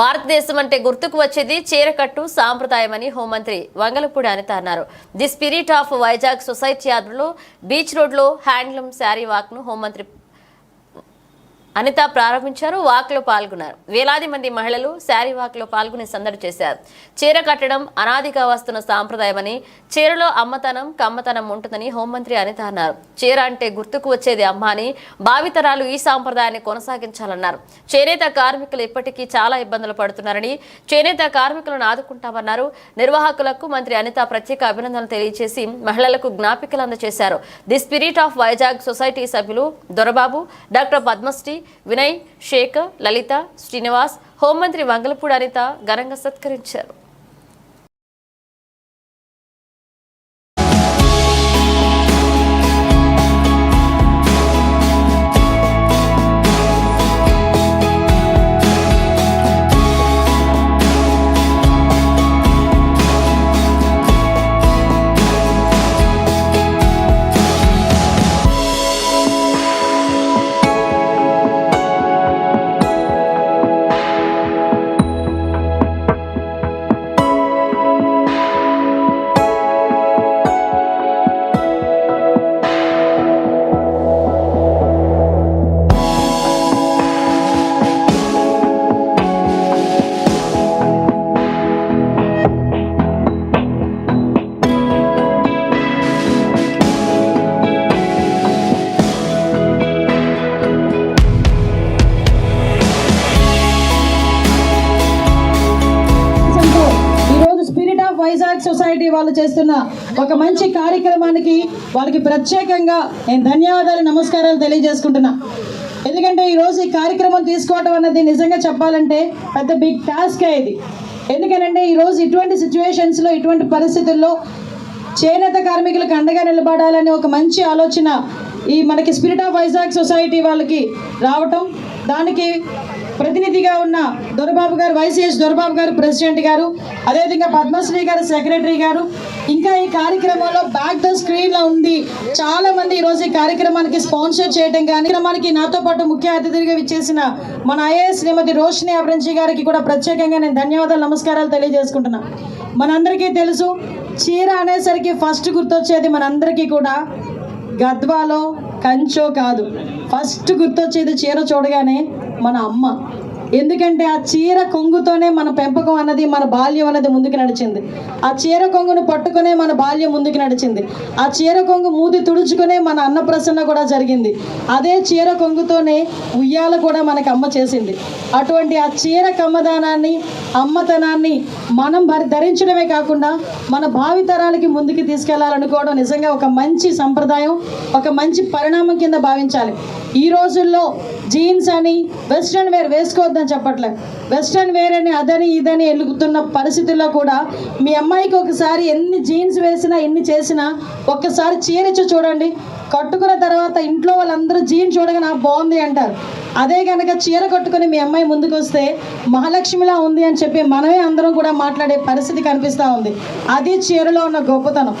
భారతదేశం అంటే గుర్తుకు వచ్చేది చీరకట్టు సాంప్రదాయమని హోంమంత్రి వంగలపూడి అనిత అన్నారు. The spirit of Vizag society ఆధ్వర్యంలో బీచ్ రోడ్లో హ్యాండ్లూమ్ శారీ వాక్ను హోంమంత్రి అనిత ప్రారంభించారు వాక్లో పాల్గొన్నారు. వేలాది మంది మహిళలు శారీ వాక్లో పాల్గొని సందడి చేశారు. చీర కట్టడం అనాదిగా వస్తున్న సాంప్రదాయమని చీరలో అమ్మతనం కమ్మతనం ఉంటుందని హోంమంత్రి అనిత అన్నారు. చీర అంటే గుర్తుకు వచ్చేది అమ్మ అని భావితరాలు ఈ సాంప్రదాయాన్ని కొనసాగించాలన్నారు. చేనేత కార్మికులు ఇప్పటికీ చాలా ఇబ్బందులు పడుతున్నారని చేనేత కార్మికులను ఆదుకుంటామన్నారు. నిర్వాహకులకు మంత్రి అనిత ప్రత్యేక అభినందనలు తెలియజేసి మహిళలకు జ్ఞాపికలు అందజేశారు. The spirit of Vizag society సభ్యులు దొరబాబు డాక్టర్ పద్మశ్రీ వినయ్ శేఖర్ లలిత శ్రీనివాస్ హోంమంత్రి వంగలపూడి అనిత ఘనంగా సత్కరించారు. సొసైటీ వాళ్ళు చేస్తున్న ఒక మంచి కార్యక్రమానికి వాళ్ళకి ప్రత్యేకంగా నేను ధన్యవాదాలు నమస్కారాలు తెలియజేసుకుంటున్నా. ఎందుకంటే ఈరోజు ఈ కార్యక్రమం తీసుకోవడం అన్నది నిజంగా చెప్పాలంటే పెద్ద బిగ్ టాస్కే ఇది. ఎందుకనంటే ఈరోజు ఇటువంటి సిచ్యువేషన్స్లో ఇటువంటి పరిస్థితుల్లో చేనేత కార్మికులకు అండగా నిలబడాలని ఒక మంచి ఆలోచన ఈ మనకి స్పిరిట్ ఆఫ్ వైజాగ్ సొసైటీ వాళ్ళకి రావటం దానికి ప్రతినిధిగా ఉన్న దొరబాబు గారు వైసీఎస్ దొరబాబు గారు ప్రెసిడెంట్ గారు అదేవిధంగా పద్మశ్రీ గారు సెక్రటరీ గారు ఇంకా ఈ కార్యక్రమంలో బ్యాక్ ద స్క్రీన్లో ఉంది చాలా మంది ఈరోజు ఈ కార్యక్రమానికి స్పాన్సర్ చేయడం కానీ కార్యక్రమానికి నాతో పాటు ముఖ్య అతిథిగా విచ్చేసిన మన ఐఏఎస్ శ్రీమతి రోషిని అబ్రంజీ గారికి కూడా ప్రత్యేకంగా నేను ధన్యవాదాలు నమస్కారాలు తెలియజేసుకుంటున్నా. మనందరికీ తెలుసు చీర అనేసరికి ఫస్ట్ గుర్తొచ్చేది మనందరికీ కూడా గద్వాలో కంచో కాదు. ఫస్ట్ గుర్తొచ్చేది చీర చూడగానే మన అమ్మ. ఎందుకంటే ఆ చీర కొంగుతోనే మన పెంపకం అన్నది మన బాల్యం అన్నది ముందుకు నడిచింది. ఆ చీర కొంగును పట్టుకునే మన బాల్యం ముందుకు నడిచింది. ఆ చీర కొంగు మూతి తుడుచుకునే మన అన్నప్రసన్న కూడా జరిగింది. అదే చీర కొంగుతోనే ఉయ్యాల కూడా మనకి అమ్మ చేసింది. అటువంటి ఆ చీర కమ్మదానాన్ని అమ్మతనాన్ని మనం భరి ధరించడమే కాకుండా మన భావితరాలకి ముందుకు తీసుకెళ్ళాలనుకోవడం నిజంగా ఒక మంచి సంప్రదాయం ఒక మంచి పరిణామం కింద భావించాలి. ఈ రోజుల్లో జీన్స్ అని వెస్ట్రన్ వేర్ వేసుకోవద్దని చెప్పట్లేదు వెస్ట్రన్ వేర్ అని అదని ఇదని ఎలుగుతున్న పరిస్థితుల్లో కూడా మీ అమ్మాయికి ఒకసారి ఎన్ని జీన్స్ వేసినా ఎన్ని చేసినా ఒక్కసారి చీరచ్చు చూడండి. కట్టుకున్న తర్వాత ఇంట్లో వాళ్ళందరూ జీన్ చూడగానే బాగుంది అంటారు. అదే కనుక చీర కట్టుకొని మీ అమ్మాయి ముందుకు వస్తే మహాలక్ష్మిలా ఉంది అని చెప్పి మనమే అందరం కూడా మాట్లాడే పరిస్థితి కనిపిస్తూ ఉంది. అది చీరలో ఉన్న గొప్పతనం.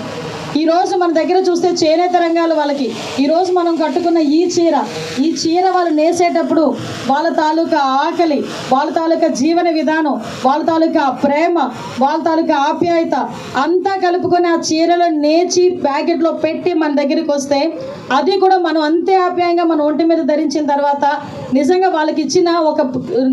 ఈ రోజు మన దగ్గర చూస్తే చేనేత రంగాలు వాళ్ళకి. ఈరోజు మనం కట్టుకున్న ఈ చీర ఈ చీర వాళ్ళు నేసేటప్పుడు వాళ్ళ తాలూకా ఆకలి వాళ్ళ తాలూకా జీవన విధానం వాళ్ళ తాలూకా ప్రేమ వాళ్ళ తాలూకా ఆప్యాయత అంతా కలుపుకొని ఆ చీరలో నేచి ప్యాకెట్లో పెట్టి మన దగ్గరికి వస్తే అది కూడా మనం అంతే ఆప్యాయంగా మన ఒంటి మీద ధరించిన తర్వాత నిజంగా వాళ్ళకి ఇచ్చిన ఒక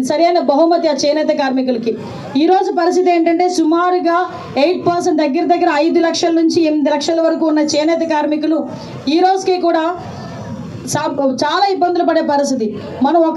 సరైన బహుమతి ఆ చేనేత కార్మికులకి. ఈ రోజు పరిస్థితి ఏంటంటే సుమారుగా ఎయిట్ పర్సెంట్ దగ్గర దగ్గర ఐదు లక్షల నుంచి ఎనిమిది లక్షల వరకు ఉన్న చేనేత కార్మికులు ఈ రోజుకి కూడా చాలా ఇబ్బందులు పడే పరిస్థితి. మనం ఒక